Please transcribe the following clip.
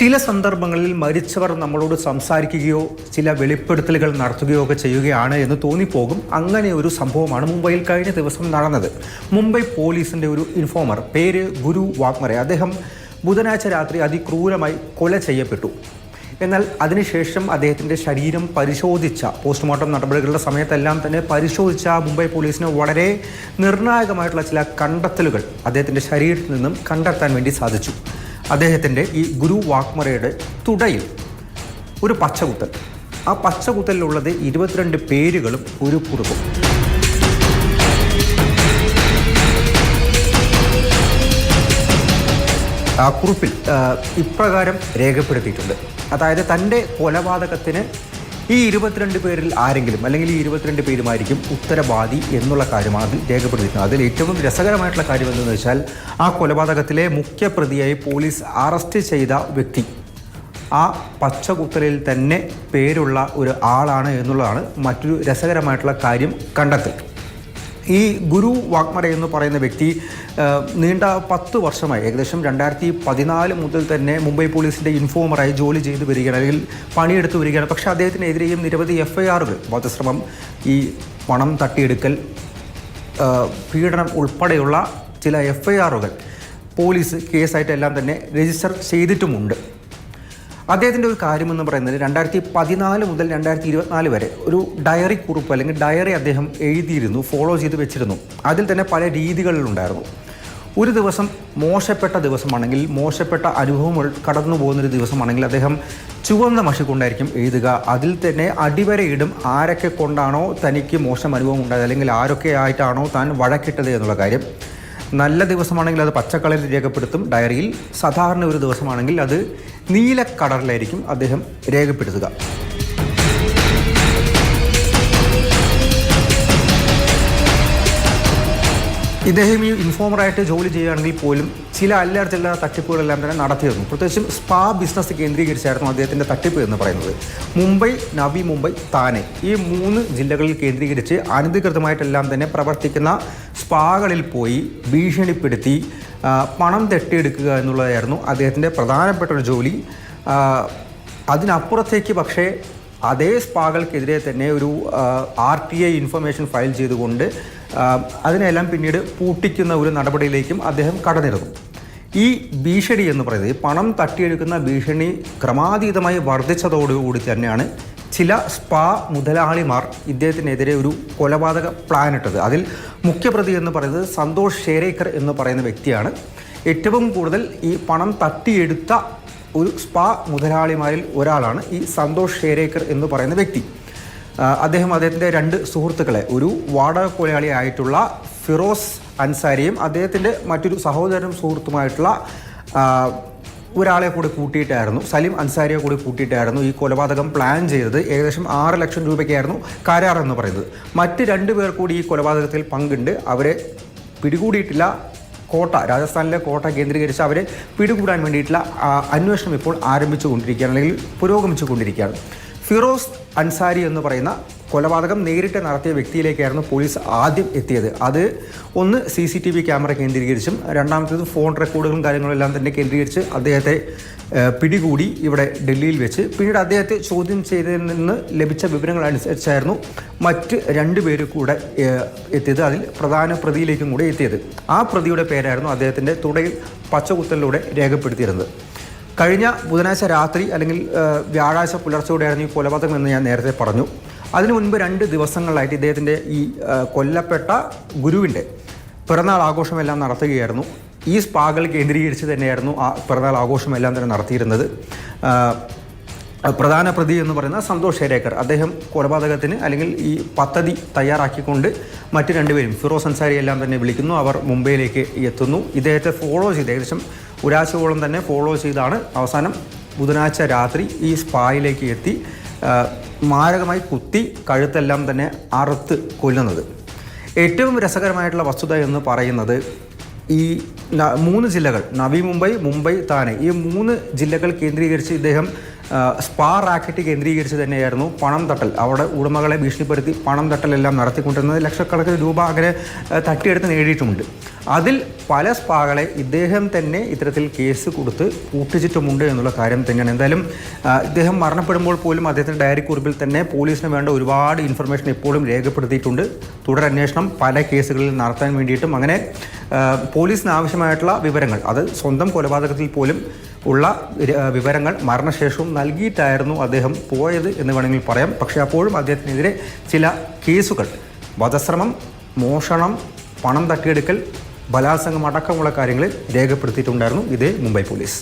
ചില സന്ദർഭങ്ങളിൽ മരിച്ചവർ നമ്മളോട് സംസാരിക്കുകയോ ചില വെളിപ്പെടുത്തലുകൾ നടത്തുകയോ ഒക്കെ ചെയ്യുകയാണ് എന്ന് തോന്നിപ്പോകും. അങ്ങനെ ഒരു സംഭവമാണ് മുംബൈയിൽ കഴിഞ്ഞ ദിവസം നടന്നത്. മുംബൈ പോലീസിന്റെ ഒരു ഇൻഫോമർ പേര് ഗുരു വാഗ്മറെ. അദ്ദേഹം ബുധനാഴ്ച രാത്രി അതിക്രൂരമായി കൊല ചെയ്യപ്പെട്ടു. എന്നാൽ അതിനുശേഷം അദ്ദേഹത്തിന്റെ ശരീരം പരിശോധിച്ച പോസ്റ്റ്മോർട്ടം നടപടികളുടെ സമയത്തെല്ലാം തന്നെ പരിശോധിച്ച മുംബൈ പോലീസിന് വളരെ നിർണായകമായിട്ടുള്ള ചില കണ്ടെത്തലുകൾ അദ്ദേഹത്തിന്റെ ശരീരത്തിൽ നിന്നും കണ്ടെത്താൻ വേണ്ടി സാധിച്ചു. അദ്ദേഹത്തിന്റെ ഈ ഗുരു വാക്മറയുടെ തുടയിൽ ഒരു പച്ചകുത്തൽ. ആ പച്ചകുത്തലിലുള്ളത് ഇരുപത്തിരണ്ട് പേരുകളും ഒരു കുറിപ്പും ആ കുറിപ്പിൽ ഇപ്രകാരം രേഖപ്പെടുത്തിയിട്ടുണ്ട്. അതായത് തന്റെ കൊലപാതകത്തിന് ഈ ഇരുപത്തിരണ്ട് പേരിൽ ആരെങ്കിലും അല്ലെങ്കിൽ ഈ ഇരുപത്തിരണ്ട് പേരുമായിരിക്കും ഉത്തരവാദി എന്നുള്ള കാര്യമാണ് അതിൽ രേഖപ്പെടുത്തിയിരുന്നത് അതിൽ ഏറ്റവും രസകരമായിട്ടുള്ള കാര്യം എന്തെന്ന് വെച്ചാൽ ആ കൊലപാതകത്തിലെ മുഖ്യ പ്രതിയായി പോലീസ് അറസ്റ്റ് ചെയ്ത വ്യക്തി ആ പച്ചകുത്തലിൽ തന്നെ പേരുള്ള ഒരു ആളാണ് എന്നുള്ളതാണ് മറ്റൊരു രസകരമായിട്ടുള്ള കാര്യം കണ്ടെത്തൽ. ഈ ഗുരു വാഗ്മറ എന്ന് പറയുന്ന വ്യക്തി നീണ്ട പത്ത് വർഷമായി ഏകദേശം രണ്ടായിരത്തി പതിനാല് മുതൽ തന്നെ മുംബൈ പോലീസിന്റെ ഇൻഫോമറായി ജോലി ചെയ്തു വരികയാണ് അല്ലെങ്കിൽ പണിയെടുത്ത് വരികയാണ്. പക്ഷേ അദ്ദേഹത്തിനെതിരെയും നിരവധി എഫ് ഐ ആറുകൾ വധശ്രമം ഈ പണം തട്ടിയെടുക്കൽ പീഡനം ഉൾപ്പെടെയുള്ള ചില എഫ് ഐ ആറുകൾ പോലീസ് കേസായിട്ടെല്ലാം തന്നെ രജിസ്റ്റർ ചെയ്തിട്ടുമുണ്ട്. അദ്ദേഹത്തിന്റെ ഒരു കാര്യമെന്ന് പറയുന്നത് രണ്ടായിരത്തി പതിനാല് മുതൽ രണ്ടായിരത്തി ഇരുപത്തിനാല് വരെ ഒരു ഡയറി കുറിപ്പ് അല്ലെങ്കിൽ ഡയറി അദ്ദേഹം എഴുതിയിരുന്നു ഫോളോ ചെയ്ത് വെച്ചിരുന്നു. അതിൽ തന്നെ പല രീതികളിലുണ്ടായിരുന്നു. ഒരു ദിവസം മോശപ്പെട്ട ദിവസമാണെങ്കിൽ മോശപ്പെട്ട അനുഭവം ഉൾ- കടന്നു പോകുന്നൊരു ദിവസമാണെങ്കിൽ അദ്ദേഹം ചുവന്ന മഷി കൊണ്ടായിരിക്കും എഴുതുക. അതിൽ തന്നെ അടിവരയിടും ആരൊക്കെ കൊണ്ടാണോ തനിക്ക് മോശം അനുഭവം ഉണ്ടായത് അല്ലെങ്കിൽ ആരൊക്കെ ആയിട്ടാണോ താൻ വഴക്കിട്ടത് എന്നുള്ള കാര്യം നല്ല ദിവസമാണെങ്കിൽ അത് പച്ചക്കളറിൽ രേഖപ്പെടുത്തും ഡയറിയിൽ. സാധാരണ ഒരു ദിവസമാണെങ്കിൽ അത് നീല കളറിലായിരിക്കും അദ്ദേഹം രേഖപ്പെടുത്തുക. ഇദ്ദേഹം ഈ ഇൻഫോമറായിട്ട് ജോലി ചെയ്യുകയാണെങ്കിൽ പോലും ചില ചില തട്ടിപ്പുകളെല്ലാം തന്നെ നടത്തിയിരുന്നു പ്രത്യേകിച്ചും സ്പാ ബിസിനസ് കേന്ദ്രീകരിച്ചായിരുന്നു അദ്ദേഹത്തിന്റെ തട്ടിപ്പ് എന്ന് പറയുന്നത്. മുംബൈ നവി മുംബൈ താനെ ഈ മൂന്ന് ജില്ലകളിൽ കേന്ദ്രീകരിച്ച് അനധികൃതമായിട്ടെല്ലാം തന്നെ പ്രവർത്തിക്കുന്ന സ്പാകളിൽ പോയി ഭീഷണിപ്പെടുത്തി പണം തെട്ടിയെടുക്കുക എന്നുള്ളതായിരുന്നു അദ്ദേഹത്തിന്റെ പ്രധാനപ്പെട്ട ഒരു ജോലി. അതിനപ്പുറത്തേക്ക് പക്ഷേ അതേ സ്പാകൾക്കെതിരെ തന്നെ ഒരു R T I information file ചെയ്തുകൊണ്ട് അതിനെല്ലാം പിന്നീട് പൂട്ടിക്കുന്ന ഒരു നടപടിയിലേക്കും അദ്ദേഹം കടന്നിരുന്നു. ഈ ഭീഷണി എന്ന് പറയുന്നത് പണം തട്ടിയെടുക്കുന്ന ഭീഷണി ക്രമാതീതമായി വർദ്ധിച്ചതോടുകൂടി തന്നെയാണ് ചില സ്പാ മുതലാളിമാർ ഇദ്ദേഹത്തിനെതിരെ ഒരു കൊലപാതക പ്ലാൻ ഇട്ടത്. അതിൽ മുഖ്യപ്രതി എന്ന് പറയുന്നത് സന്തോഷ് ഷേരേക്കർ എന്ന് പറയുന്ന വ്യക്തിയാണ്. ഏറ്റവും കൂടുതൽ ഈ പണം തട്ടിയെടുത്ത ഒരു സ്പാ മുതലാളിമാരിൽ ഒരാളാണ് ഈ സന്തോഷ് ഷേരേക്കർ എന്ന് പറയുന്ന വ്യക്തി. അദ്ദേഹം അദ്ദേഹത്തിന്റെ രണ്ട് സുഹൃത്തുക്കളെ ഒരു വാടക കൊലയാളിയായിട്ടുള്ള ഫിറോസ് അൻസാരിയും അദ്ദേഹത്തിന്റെ മറ്റൊരു സഹോദരനും സുഹൃത്തുമായിട്ടുള്ള ഒരാളെ കൂടി കൂട്ടിയിട്ടായിരുന്നു സലീം അൻസാരിയെ കൂടി കൂട്ടിയിട്ടായിരുന്നു ഈ കൊലപാതകം പ്ലാൻ ചെയ്തത്. ഏകദേശം ആറ് ലക്ഷം രൂപയ്ക്കായിരുന്നു കരാർ എന്ന് പറയുന്നത്. മറ്റ് രണ്ട് പേർ കൂടി ഈ കൊലപാതകത്തിൽ പങ്കുണ്ട്. അവരെ പിടികൂടിയിട്ടില്ല. കോട്ട രാജസ്ഥാനിലെ കോട്ട കേന്ദ്രീകരിച്ച് അവരെ പിടികൂടാൻ വേണ്ടിയിട്ടുള്ള അന്വേഷണം ഇപ്പോൾ ആരംഭിച്ചു കൊണ്ടിരിക്കുകയാണ് അല്ലെങ്കിൽ പുരോഗമിച്ചു കൊണ്ടിരിക്കുകയാണ് ഫിറോസ് അൻസാരി എന്ന് പറയുന്ന കൊലപാതകം നേരിട്ട് നടത്തിയ വ്യക്തിയിലേക്കായിരുന്നു പോലീസ് ആദ്യം എത്തിയത്. അത് ഒന്ന് C C T V camera കേന്ദ്രീകരിച്ചും രണ്ടാമത്തേത് ഫോൺ റെക്കോർഡുകളും കാര്യങ്ങളും എല്ലാം തന്നെ കേന്ദ്രീകരിച്ച് അദ്ദേഹത്തെ പിടികൂടി ഇവിടെ ഡൽഹിയിൽ വെച്ച്. പിന്നീട് അദ്ദേഹത്തെ ചോദ്യം ചെയ്തതിൽ നിന്ന് ലഭിച്ച വിവരങ്ങൾ അനുസരിച്ചായിരുന്നു മറ്റ് രണ്ട് പേര് കൂടെ എത്തിയത്. അതിൽ പ്രധാന പ്രതിയിലേക്കും കൂടെ എത്തിയത്. ആ പ്രതിയുടെ പേരായിരുന്നു അദ്ദേഹത്തിന്റെ തുടയിൽ പച്ചകുത്തലിലൂടെ രേഖപ്പെടുത്തിയിരുന്നത്. കഴിഞ്ഞ ബുധനാഴ്ച രാത്രി അല്ലെങ്കിൽ വ്യാഴാഴ്ച പുലർച്ചെയോടെയായിരുന്നു ഈ കൊലപാതകം എന്ന് ഞാൻ നേരത്തെ പറഞ്ഞു. അതിനു മുൻപ് രണ്ട് ദിവസങ്ങളിലായിട്ട് ഇദ്ദേഹത്തിന്റെ ഈ കൊല്ലപ്പെട്ട ഗുരുവിന്റെ പിറന്നാൾ ആഘോഷമെല്ലാം നടത്തുകയായിരുന്നു. ഈ സ്പാകൾ കേന്ദ്രീകരിച്ച് തന്നെയായിരുന്നു ആ പിറന്നാൾ ആഘോഷമെല്ലാം തന്നെ നടത്തിയിരുന്നത്. പ്രധാന പ്രതി എന്ന് പറയുന്ന സന്തോഷ് ഷേരേക്കർ അദ്ദേഹം കൊലപാതകത്തിന് അല്ലെങ്കിൽ ഈ പദ്ധതി തയ്യാറാക്കിക്കൊണ്ട് മറ്റ് രണ്ടുപേരും ഫിറോസ് അൻസാരി എല്ലാം തന്നെ വിളിക്കുന്നു. അവർ മുംബൈയിലേക്ക് എത്തുന്നു. ഇദ്ദേഹത്തെ ഫോളോ ചെയ്ത് ഏകദേശം ഒരാഴ്ചയോളം തന്നെ ഫോളോ ചെയ്താണ് അവസാനം ബുധനാഴ്ച രാത്രി ഈ സ്പായിലേക്ക് എത്തി മാരകമായി കുത്തി കഴുത്തെല്ലാം തന്നെ അറുത്ത് കൊല്ലുന്നത്. ഏറ്റവും രസകരമായിട്ടുള്ള വസ്തുത എന്ന് പറയുന്നത് ഈ മൂന്ന് ജില്ലകൾ നവി മുംബൈ മുംബൈ താനെ. ഈ മൂന്ന് ജില്ലകൾ കേന്ദ്രീകരിച്ച് ഇദ്ദേഹം സ്പാ റാക്കറ്റ് കേന്ദ്രീകരിച്ച് തന്നെയായിരുന്നു പണം തട്ടൽ. അവിടെ ഉടമകളെ ഭീഷണിപ്പെടുത്തി പണം തട്ടലെല്ലാം നടത്തിക്കൊണ്ടിരുന്നത് ലക്ഷക്കണക്കിന് രൂപ അങ്ങനെ തട്ടിയെടുത്ത് നേടിയിട്ടുമുണ്ട് അതിൽ പല സ്പാകളെ ഇദ്ദേഹം തന്നെ ഇത്തരത്തിൽ കേസ് കൊടുത്ത് കൂട്ടിച്ചിട്ടുമുണ്ട് എന്നുള്ള കാര്യം തന്നെയാണ്. എന്തായാലും ഇദ്ദേഹം മരണപ്പെടുമ്പോൾ പോലും അദ്ദേഹത്തിന്റെ ഡയറി കുറിപ്പിൽ തന്നെ പോലീസിന് വേണ്ട ഒരുപാട് ഇൻഫർമേഷൻ എപ്പോഴും രേഖപ്പെടുത്തിയിട്ടുണ്ട്. തുടരന്വേഷണം പല കേസുകളിൽ നടത്താൻ വേണ്ടിയിട്ടും അങ്ങനെ പോലീസിന് ആവശ്യമായിട്ടുള്ള വിവരങ്ങൾ അത് സ്വന്തം കൊലപാതകത്തിൽ പോലും ഉള്ള വിവരങ്ങൾ മരണശേഷവും നൽകിയിട്ടായിരുന്നു അദ്ദേഹം പോയത് എന്ന് വേണമെങ്കിൽ പറയാം. പക്ഷേ അപ്പോഴും അദ്ദേഹത്തിനെതിരെ ചില കേസുകൾ. വധശ്രമം മോഷണം പണം തട്ടിയെടുക്കൽ ബലാത്സംഗം അടക്കമുള്ള കാര്യങ്ങളിൽ രേഖപ്പെടുത്തിയിട്ടുണ്ടായിരുന്നു ഇതേ മുംബൈ പോലീസ്.